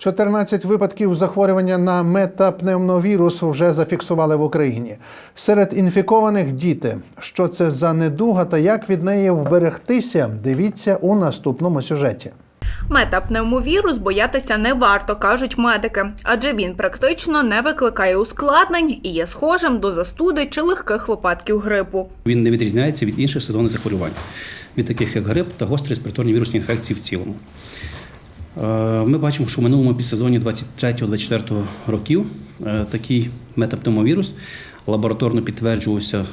14 випадків захворювання на метапневмовірус вже зафіксували в Україні. Серед інфікованих діти. Що це за недуга та як від неї вберегтися? Дивіться у наступному сюжеті. Метапневмовірус боятися не варто, кажуть медики, адже він практично не викликає ускладнень і є схожим до застуди чи легких випадків грипу. Він не відрізняється від інших сезонних захворювань, від таких як грип та гострі респіраторні вірусні інфекції в цілому. Е, Ми бачимо, що в минулому підсезоні 23-24 років е, такий метапневмовірус лабораторно підтверджувався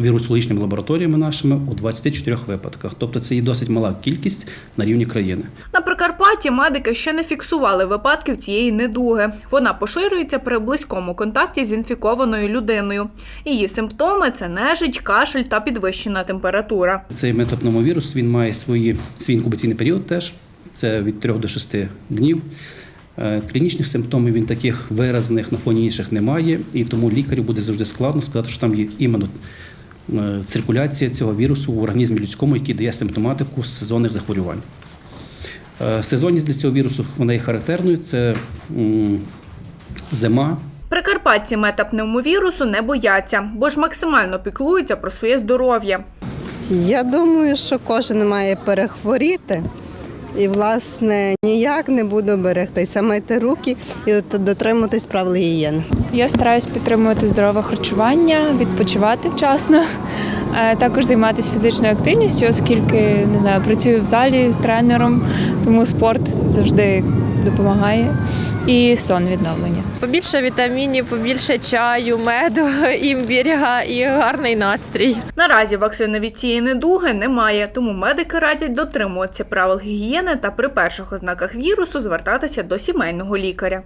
вірусологічними лабораторіями нашими у 24 випадках. Тобто це є досить мала кількість на рівні країни. На Прикарпатті медики ще не фіксували випадків цієї недуги. Вона поширюється при близькому контакті з інфікованою людиною. Її симптоми це нежить, кашель та підвищена температура. Цей метапневмовірус він має свої, свій інкубаційний період теж. Це від 3 до 6 днів. Е, Клінічних симптомів він таких виразних на фоні інших немає, і тому лікарю буде завжди складно сказати, що там є іменно е, циркуляція цього вірусу в організмі людському, який дає симптоматику сезонних захворювань. Е, Сезонність для цього вірусу вона є характерною. Це зима, Прикарпатці метапневмовірусу не бояться, бо ж максимально піклуються про своє здоров'я. Я думаю, що кожен має перехворіти. І, власне, ніяк не буду берегтися, мити руки і от дотримуватись правил гігієни. Я стараюсь підтримувати здорове харчування, відпочивати вчасно, е, також займатися фізичною активністю, оскільки не знаю, працюю в залі тренером, тому спорт завжди допомагає. І сон відновлення. Побільше вітамінів, побільше чаю, меду, імбіря і гарний настрій. Наразі вакцини від цієї недуги немає, тому медики радять дотримуватися правил гігієни та при перших ознаках вірусу звертатися до сімейного лікаря.